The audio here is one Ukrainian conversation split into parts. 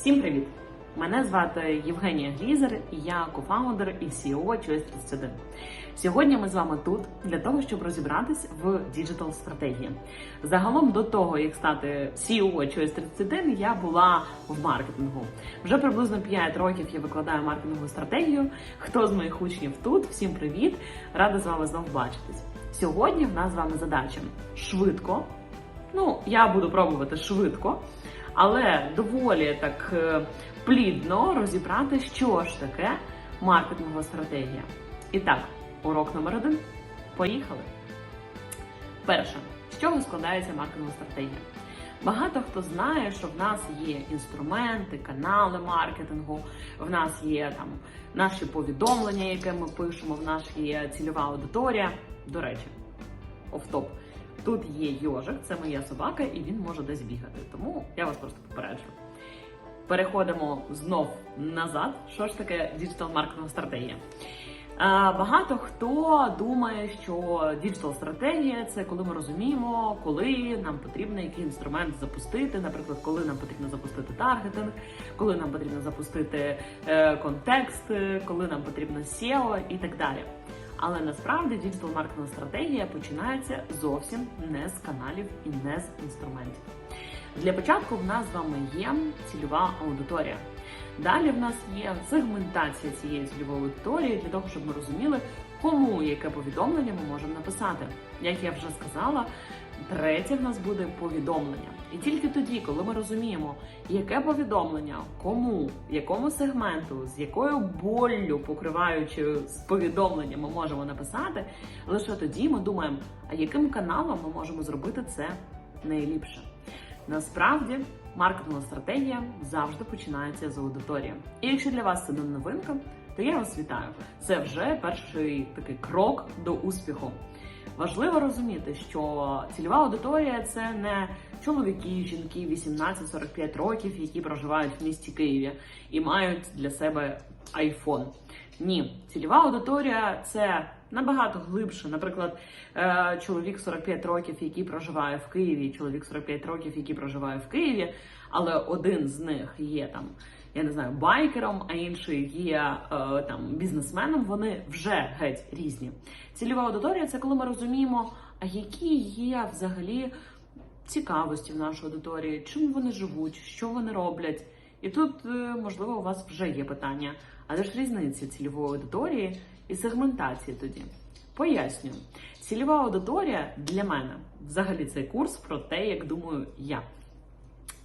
Всім привіт! Мене звати Євгенія Глізер, і я кофаундер і CEO Choice 31. Сьогодні ми з вами тут для того, щоб розібратись в діджитал стратегії. Загалом до того, як стати CEO Choice 31, я була в маркетингу. Вже приблизно 5 років я викладаю маркетингову стратегію. Хто з моїх учнів тут? Всім привіт! Рада з вами знову бачитись. Сьогодні в нас з вами задача швидко. Ну, я буду пробувати швидко, але доволі так е, плідно розібрати, що ж таке маркетингова стратегія. І так, урок номер один. Поїхали. Перше, з чого складається маркетингова стратегія? Багато хто знає, що в нас є інструменти, канали маркетингу, в нас є там наші повідомлення, яке ми пишемо, в нас є цільова аудиторія. До речі, офтоп. Тут є йожик, це моя собака, і він може десь бігати. Тому я вас просто попереджу. Переходимо знов назад. Що ж таке діджитал маркетингова стратегія? Багато хто думає, що діджитал стратегія це коли ми розуміємо, коли нам потрібно який інструмент запустити. Наприклад, коли нам потрібно запустити таргетинг, коли нам потрібно запустити е, контекст, е, коли нам потрібно SEO і так далі. Але насправді діджитал маркетингова стратегія починається зовсім не з каналів і не з інструментів. Для початку в нас з вами є цільова аудиторія. Далі в нас є сегментація цієї цільової аудиторії для того, щоб ми розуміли, кому яке повідомлення ми можемо написати. Як я вже сказала, третє в нас буде повідомлення. І тільки тоді, коли ми розуміємо, яке повідомлення, кому, якому сегменту, з якою боллю покриваючою з повідомлення ми можемо написати, лише тоді ми думаємо, а яким каналом ми можемо зробити це найліпше. Насправді, маркетингова стратегія завжди починається з аудиторії. І якщо для вас це не новинка, то я вас вітаю. Це вже перший такий крок до успіху. Важливо розуміти, що цільова аудиторія це не чоловіки, жінки 18-45 років, які проживають в місті Києві і мають для себе айфон. Ні, цільова аудиторія це набагато глибше. Наприклад, е, чоловік 45 років, який проживає в Києві, чоловік 45 років, який проживає в Києві, але один з них є там. Я не знаю, байкером, а інший є е, там бізнесменом. Вони вже геть різні. Цільова аудиторія це коли ми розуміємо, а які є взагалі цікавості в нашій аудиторії, чим вони живуть, що вони роблять. І тут, е, можливо, у вас вже є питання, але ж різниця цільової аудиторії і сегментації тоді. Пояснюю, цільова аудиторія для мене взагалі цей курс про те, як думаю я.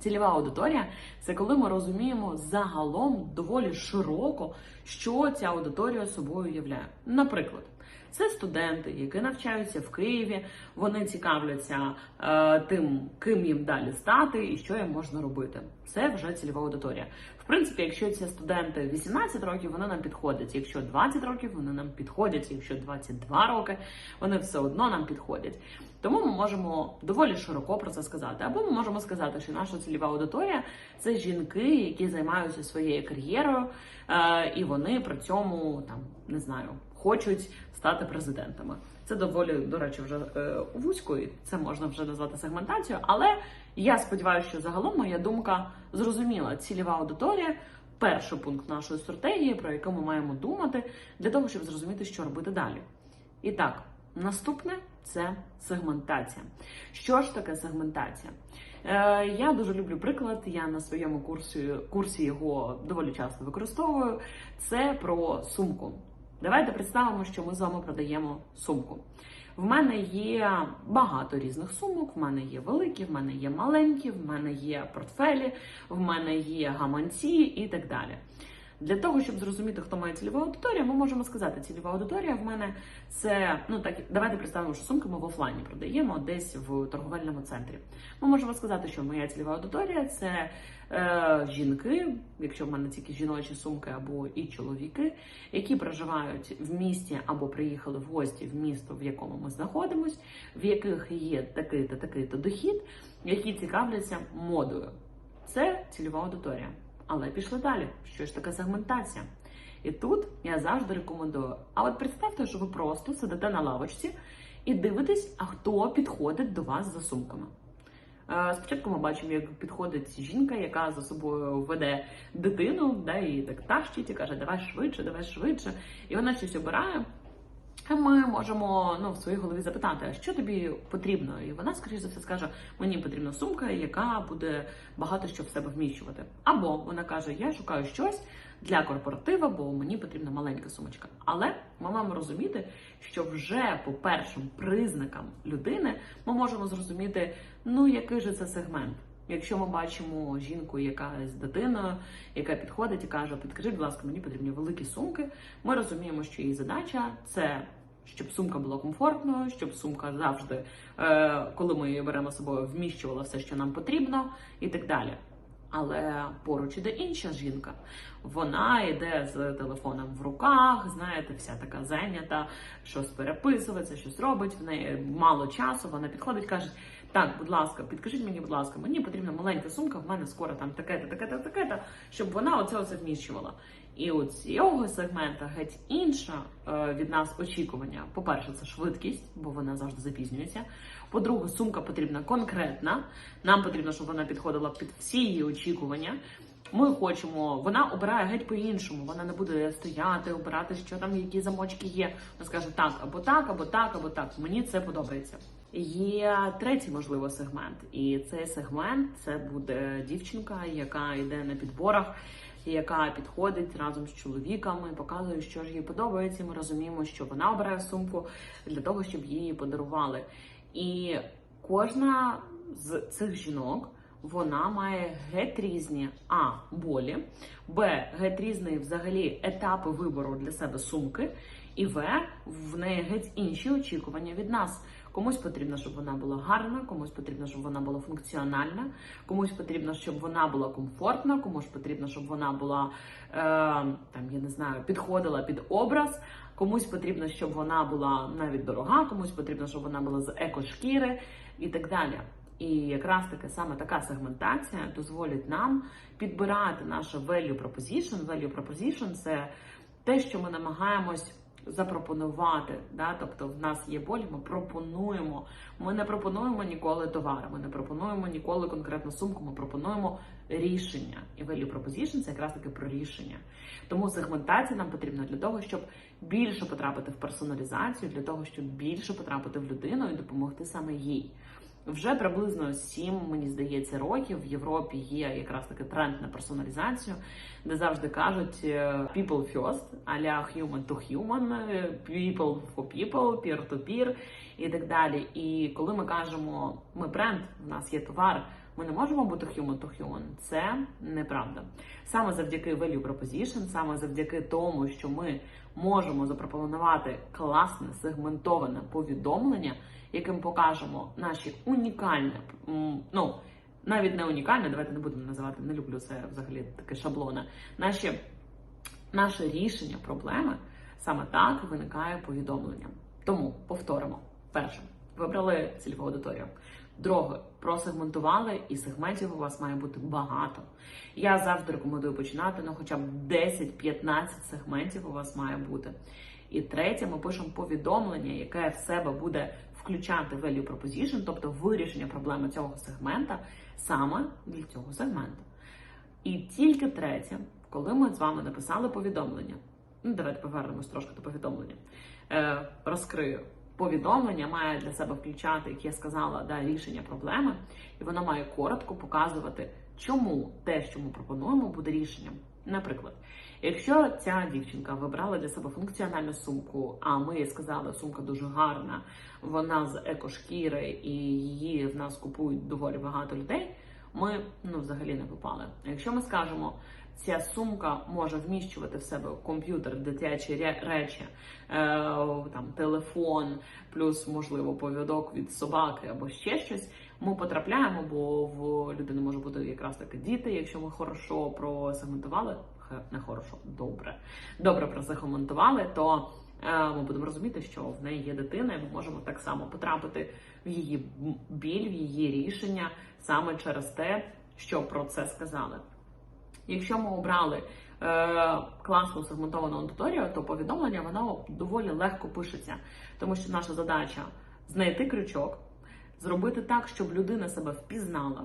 Цільова аудиторія це коли ми розуміємо загалом доволі широко, що ця аудиторія собою являє. Наприклад, це студенти, які навчаються в Києві, вони цікавляться е, тим, ким їм далі стати і що їм можна робити. Це вже цільова аудиторія. Принципі, якщо ці студенти 18 років, вони нам підходять. Якщо 20 років, вони нам підходять. Якщо 22 роки, вони все одно нам підходять. Тому ми можемо доволі широко про це сказати. Або ми можемо сказати, що наша цільова аудиторія це жінки, які займаються своєю кар'єрою, е, і вони при цьому там не знаю, хочуть стати президентами. Це доволі, до речі, вже е, вузько, і це можна вже назвати сегментацією. Але я сподіваюся, що загалом моя думка зрозуміла. Цільова аудиторія перший пункт нашої стратегії, про яку ми маємо думати, для того, щоб зрозуміти, що робити далі. І так, наступне це сегментація. Що ж таке сегментація? Е, я дуже люблю приклад. Я на своєму курсі курсі його доволі часто використовую. Це про сумку. Давайте представимо, що ми з вами продаємо сумку. В мене є багато різних сумок. В мене є великі, в мене є маленькі, в мене є портфелі, в мене є гаманці і так далі. Для того, щоб зрозуміти, хто моя цільова аудиторія, ми можемо сказати, цільова аудиторія в мене це ну так давайте представимо, що сумки ми в офлайні продаємо десь в торговельному центрі. Ми можемо сказати, що моя цільова аудиторія це е, жінки, якщо в мене тільки жіночі сумки або і чоловіки, які проживають в місті або приїхали в гості в місто, в якому ми знаходимося, в яких є такий-то такий-то дохід, які цікавляться модою. Це цільова аудиторія. Але пішли далі. Що ж таке сегментація? І тут я завжди рекомендую. А от представте, що ви просто сидите на лавочці і дивитесь, а хто підходить до вас за сумками. Е, Спочатку ми бачимо, як підходить жінка, яка за собою веде дитину, да, і так тащить і каже, давай швидше, давай швидше. І вона щось обирає. Ми можемо ну, в своїй голові запитати, а що тобі потрібно? І вона, скоріш за все, скаже: мені потрібна сумка, яка буде багато що в себе вміщувати. Або вона каже: Я шукаю щось для корпоратива, бо мені потрібна маленька сумочка. Але ми маємо розуміти, що вже по першим признакам людини ми можемо зрозуміти, ну який же це сегмент. Якщо ми бачимо жінку, яка з дитиною, яка підходить і каже, підкажіть, будь ласка, мені потрібні великі сумки. Ми розуміємо, що її задача це. Щоб сумка була комфортною, щоб сумка завжди, е, коли ми її беремо з собою, вміщувала все, що нам потрібно, і так далі. Але поруч іде інша жінка. Вона йде з телефоном в руках, знаєте, вся така зайнята, щось переписується, щось робить. В неї мало часу. Вона підходить, каже: так, будь ласка, підкажіть мені, будь ласка, мені потрібна маленька сумка, в мене скоро там таке-то, таке-то, таке-то, щоб вона оце оце вміщувала. І у цього сегмента геть інше від нас очікування. По-перше, це швидкість, бо вона завжди запізнюється. По-друге, сумка потрібна конкретна. Нам потрібно, щоб вона підходила під всі її очікування. Ми хочемо, вона обирає геть по-іншому. Вона не буде стояти, обирати, що там, які замочки є. Вона скаже так, або так, або так, або так. Мені це подобається. Є третій можливо сегмент, і цей сегмент це буде дівчинка, яка йде на підборах, яка підходить разом з чоловіками, показує, що ж їй подобається. Ми розуміємо, що вона обирає сумку для того, щоб її подарували. І кожна з цих жінок. Вона має геть різні а болі, б геть різні взагалі етапи вибору для себе сумки, і в в неї геть інші очікування від нас. Комусь потрібно, щоб вона була гарна, комусь потрібно, щоб вона була функціональна, комусь потрібно, щоб вона була комфортна, комусь потрібно, щоб вона була е, там, я не знаю, підходила під образ. Комусь потрібно, щоб вона була навіть дорога, комусь потрібно, щоб вона була з екошкіри і так далі. І якраз таки саме така сегментація дозволить нам підбирати наше value proposition. Value proposition – це те, що ми намагаємось запропонувати. Да? Тобто в нас є болі, ми пропонуємо. Ми не пропонуємо ніколи товар, ми не пропонуємо ніколи конкретну сумку, ми пропонуємо рішення. І value proposition – це якраз таки про рішення. Тому сегментація нам потрібна для того, щоб більше потрапити в персоналізацію, для того, щоб більше потрапити в людину і допомогти саме їй. Вже приблизно сім, мені здається, років в Європі є якраз таки тренд на персоналізацію, де завжди кажуть е, people first, аля human to human, е, people for people, peer to peer і так далі. І коли ми кажемо, ми бренд, у нас є товар, ми не можемо бути human to human, це неправда. Саме завдяки value proposition, саме завдяки тому, що ми можемо запропонувати класне сегментоване повідомлення яким покажемо наші унікальні, ну навіть не унікальне, давайте не будемо називати, не люблю це взагалі таке шаблоне. Наші, Наше рішення проблеми саме так виникає повідомленням. Тому повторимо: перше, вибрали цільову аудиторію. Друге, просегментували, і сегментів у вас має бути багато. Я завжди рекомендую починати, ну хоча б 10-15 сегментів у вас має бути. І третє, ми пишемо повідомлення, яке в себе буде включати value proposition, тобто вирішення проблеми цього сегмента саме для цього сегмента. І тільки третє, коли ми з вами написали повідомлення, ну давайте повернемось трошки до повідомлення. Е, Розкрию. Повідомлення має для себе включати, як я сказала, да, рішення проблеми, і воно має коротко показувати, чому те, що ми пропонуємо, буде рішенням. Наприклад, якщо ця дівчинка вибрала для себе функціональну сумку, а ми сказали, сумка дуже гарна, вона з екошкіри і її в нас купують доволі багато людей. Ми ну взагалі не попали. Якщо ми скажемо, ця сумка може вміщувати в себе комп'ютер, дитячі речі, е, там телефон, плюс можливо повідок від собаки або ще щось. Ми потрапляємо, бо в людини може бути якраз таки діти, якщо ми хорошо просегментували, не хорошо, добре, добре просегментували, то е, ми будемо розуміти, що в неї є дитина, і ми можемо так само потрапити в її біль, в її рішення саме через те, що про це сказали. Якщо ми обрали е, класну сегментовану аудиторію, то повідомлення воно доволі легко пишеться, тому що наша задача знайти крючок зробити так, щоб людина себе впізнала,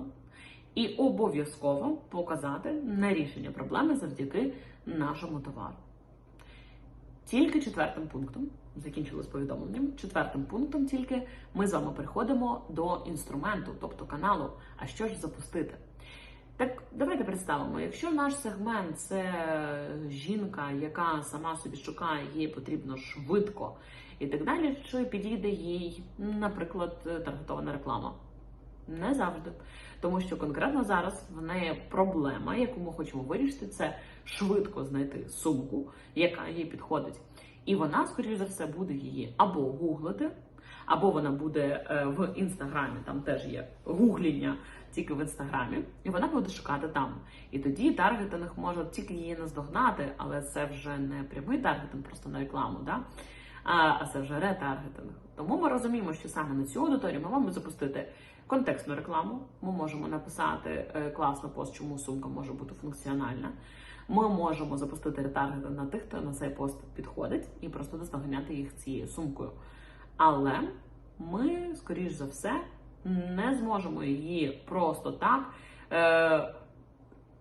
і обов'язково показати на рішення проблеми завдяки нашому товару. Тільки четвертим пунктом, закінчили з повідомленням, четвертим пунктом тільки ми з вами переходимо до інструменту, тобто каналу. А що ж запустити? Так, давайте представимо, якщо наш сегмент це жінка, яка сама собі шукає, їй потрібно швидко і так далі, чи підійде їй, наприклад, таргетована реклама? Не завжди. Тому що конкретно зараз в неї проблема, яку ми хочемо вирішити, це швидко знайти сумку, яка їй підходить. І вона, скоріш за все, буде її або гуглити, або вона буде е, в інстаграмі, там теж є гугління тільки в інстаграмі, і вона буде шукати там. І тоді таргетинг може тільки її наздогнати, але це вже не прямий таргетинг, просто на рекламу, да? а, це вже ретаргетинг. Тому ми розуміємо, що саме на цю аудиторію ми маємо запустити контекстну рекламу. Ми можемо написати е, класний пост, чому сумка може бути функціональна. Ми можемо запустити ретаргетинг на тих, хто на цей пост підходить, і просто доздоганяти їх цією сумкою. Але ми, скоріш за все, не зможемо її просто так е,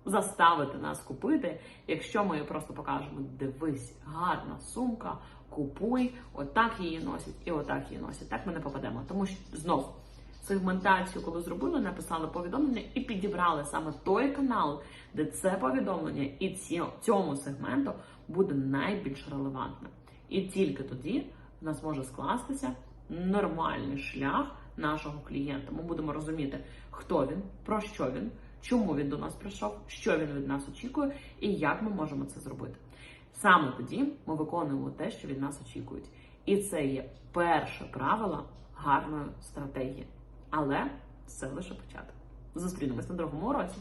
заставити нас купити, якщо ми просто покажемо: дивись, гарна сумка, купуй, отак її носять і отак її носять. Так ми не попадемо. Тому що знов сегментацію, коли зробили, написали повідомлення і підібрали саме той канал, де це повідомлення і цьому сегменту буде найбільш релевантне. І тільки тоді в нас може скластися нормальний шлях нашого клієнта. Ми будемо розуміти, хто він, про що він, чому він до нас прийшов, що він від нас очікує, і як ми можемо це зробити. Саме тоді ми виконуємо те, що від нас очікують. І це є перше правило гарної стратегії. Але це лише початок. Зустрінемось на другому уроці.